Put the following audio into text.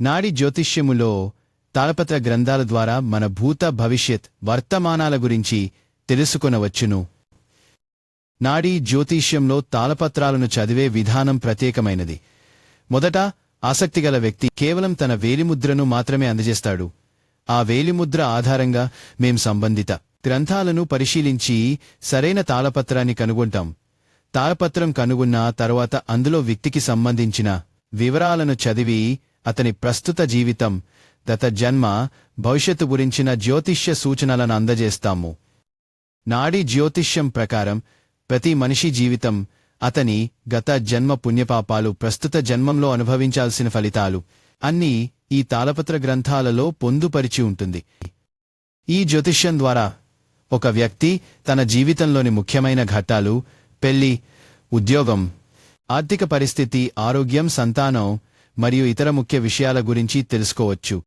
నాడి జ్యోతిష్యములో తాళపత్ర గ్రంథాల ద్వారా మన భూత భవిష్యత్ వర్తమానాల గురించి తెలుసుకొనవచ్చును. నాడీ జ్యోతిష్యంలో తాళపత్రాలను చదివే విధానం ప్రత్యేకమైనది. మొదట ఆసక్తిగల వ్యక్తి కేవలం తన వేలిముద్రను మాత్రమే అందజేస్తాడు. ఆ వేలిముద్ర ఆధారంగా మేం సంబంధిత గ్రంథాలను పరిశీలించి సరైన తాళపత్రాన్ని కనుగొంటాం. తాళపత్రం కనుగొన్న తరువాత అందులో వ్యక్తికి సంబంధించిన వివరాలను చదివి అతని ప్రస్తుత జీవితం గత జన్మ భవిష్యత్తు గురించిన జ్యోతిష్య సూచనలను అందజేస్తాము. నాడీ జ్యోతిష్యం ప్రకారం ప్రతి మనిషి జీవితం అతని గత జన్మ పుణ్యపాపాలు ప్రస్తుత జన్మంలో అనుభవించాల్సిన ఫలితాలు అన్నీ ఈ తాళపత్ర గ్రంథాలలో పొందుపరిచి ఉంటుంది. ఈ జ్యోతిష్యం ద్వారా ఒక వ్యక్తి తన జీవితంలోని ముఖ్యమైన ఘట్టాలు పెళ్ళి ఉద్యోగం ఆర్థిక పరిస్థితి ఆరోగ్యం సంతానం మరియు ఇతర ముఖ్య విషయాల గురించి తెలుసుకోవచ్చు.